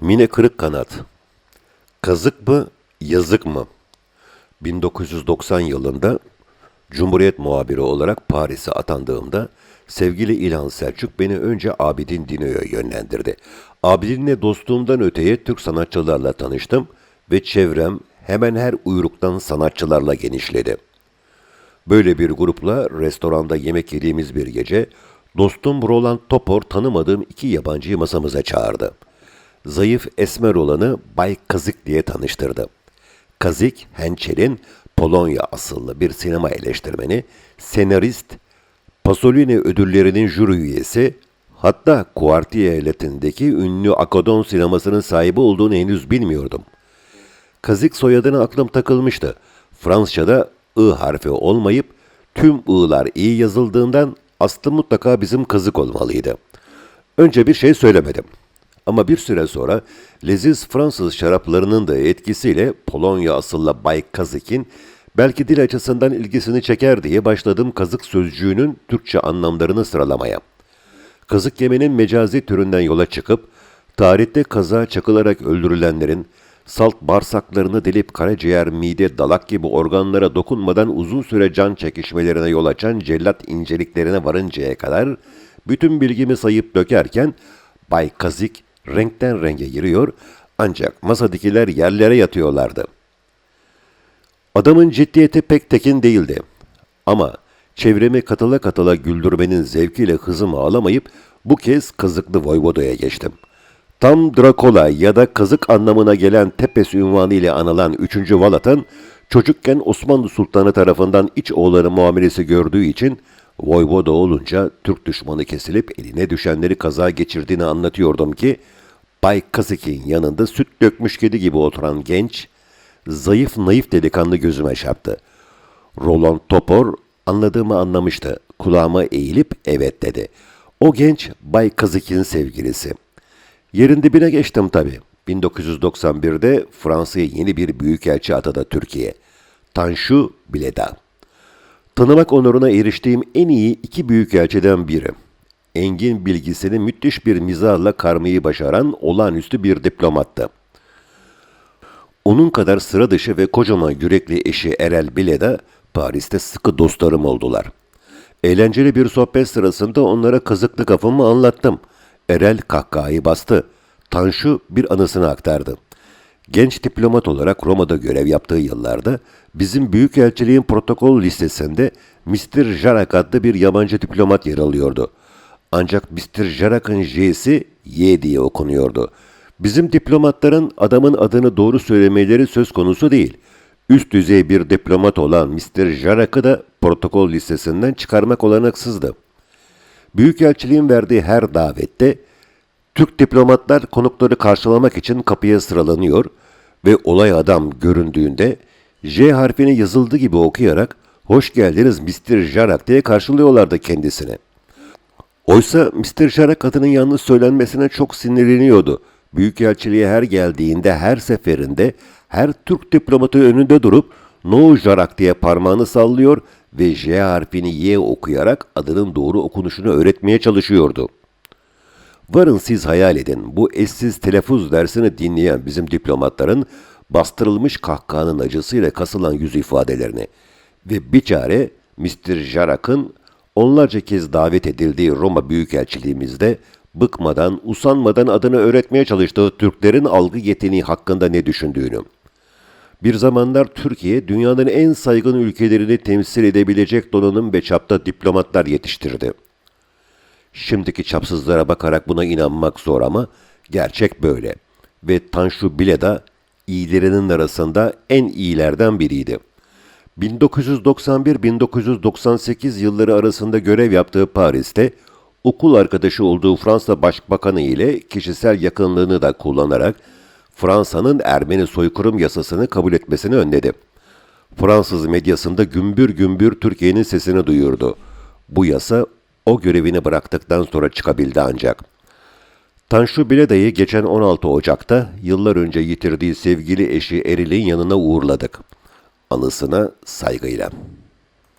Mine Kırık Kanat Kazık mı, yazık mı? 1990 yılında Cumhuriyet muhabiri olarak Paris'e atandığımda sevgili İlhan Selçuk beni önce Abidin Dino'ya yönlendirdi. Abidin'le dostluğumdan öteye Türk sanatçılarla tanıştım ve çevrem hemen her uyruktan sanatçılarla genişledi. Böyle bir grupla restoranda yemek yediğimiz bir gece dostum Roland Topor tanımadığım iki yabancıyı masamıza çağırdı. Zayıf esmer olanı Bay Kazik diye tanıştırdı. Kazik, Hençel'in Polonya asıllı bir sinema eleştirmeni, senarist, Pasolini ödüllerinin jüri üyesi, hatta Kuartiye eyaletindeki ünlü Akadon sinemasının sahibi olduğunu henüz bilmiyordum. Kazik soyadına aklım takılmıştı. Fransızca'da I harfi olmayıp tüm I'lar iyi yazıldığından aslı mutlaka bizim kazık olmalıydı. Önce bir şey söylemedim. Ama bir süre sonra leziz Fransız şaraplarının da etkisiyle Polonya asıllı Bay Kazik'in belki dil açısından ilgisini çeker diye başladım kazık sözcüğünün Türkçe anlamlarını sıralamaya. Kazık yemenin mecazi türünden yola çıkıp, tarihte kaza çakılarak öldürülenlerin, salt bağırsaklarını delip karaciğer, mide, dalak gibi organlara dokunmadan uzun süre can çekişmelerine yol açan cellat inceliklerine varıncaya kadar bütün bilgimi sayıp dökerken Bay Kazik renkten renge giriyor ancak masadakiler yerlere yatıyorlardı. Adamın ciddiyeti pek tekin değildi. Ama çevremi katıla katıla güldürmenin zevkiyle hızımı alamayıp bu kez kazıklı Voyvoda'ya geçtim. Tam Drakola ya da kazık anlamına gelen Tepes ünvanı ile anılan 3. Valat'ın çocukken Osmanlı Sultanı tarafından iç oğulları muamelesi gördüğü için Voyvoda olunca Türk düşmanı kesilip eline düşenleri kaza geçirdiğini anlatıyordum ki Bay Kazık'in yanında süt dökmüş kedi gibi oturan genç, zayıf naif delikanlı gözüme çarptı. Roland Topor anladığımı anlamıştı. Kulağıma eğilip evet dedi. O genç Bay Kazık'in sevgilisi. Yerin dibine geçtim tabii. 1991'de Fransa'ya yeni bir büyükelçi atadı Türkiye. Tanju Bileda. Tanımak onuruna eriştiğim en iyi iki büyükelçiden biri. Engin bilgisini müthiş bir mizahla karmayı başaran olağanüstü bir diplomattı. Onun kadar sıra dışı ve kocaman yürekli eşi Erel Bileda Paris'te sıkı dostlarım oldular. Eğlenceli bir sohbet sırasında onlara kazıklı kafamı anlattım. Erel kahkahayı bastı. Tanju bir anısını aktardı. Genç diplomat olarak Roma'da görev yaptığı yıllarda bizim büyükelçiliğin protokol listesinde Mr. Jarak adlı bir yabancı diplomat yer alıyordu. Ancak Mr. Jarak'ın J'si Y diye okunuyordu. Bizim diplomatların adamın adını doğru söylemeleri söz konusu değil. Üst düzey bir diplomat olan Mr. Jarak'ı da protokol listesinden çıkarmak olanaksızdı. Büyükelçiliğin verdiği her davette Türk diplomatlar konukları karşılamak için kapıya sıralanıyor ve olay adam göründüğünde J harfini yazıldığı gibi okuyarak hoş geldiniz Mr. Jarak diye karşılıyorlardı kendisini. Oysa Mr. Jarak adının yanlış söylenmesine çok sinirleniyordu. Büyükelçiliğe her geldiğinde her seferinde her Türk diplomatı önünde durup No Jarak diye parmağını sallıyor ve J harfini Y okuyarak adının doğru okunuşunu öğretmeye çalışıyordu. Varın siz hayal edin bu eşsiz telaffuz dersini dinleyen bizim diplomatların bastırılmış kahkahanın acısıyla kasılan yüz ifadelerini ve bir çare Mr. Jarak'ın onlarca kez davet edildiği Roma Büyükelçiliğimizde bıkmadan, usanmadan adını öğretmeye çalıştığı Türklerin algı yeteneği hakkında ne düşündüğünü. Bir zamanlar Türkiye dünyanın en saygın ülkelerini temsil edebilecek donanım ve çapta diplomatlar yetiştirdi. Şimdiki çapsızlara bakarak buna inanmak zor ama gerçek böyle. Ve Tanju Bileda iyilerinin arasında en iyilerden biriydi. 1991-1998 yılları arasında görev yaptığı Paris'te okul arkadaşı olduğu Fransa Başbakanı ile kişisel yakınlığını da kullanarak Fransa'nın Ermeni soykırım yasasını kabul etmesini önledi. Fransız medyasında gümbür gümbür Türkiye'nin sesini duyurdu. Bu yasa o görevini bıraktıktan sonra çıkabildi ancak. Tanju Bileda'yı geçen 16 Ocak'ta yıllar önce yitirdiği sevgili eşi Eril'in yanına uğurladık. Anısına saygıyla.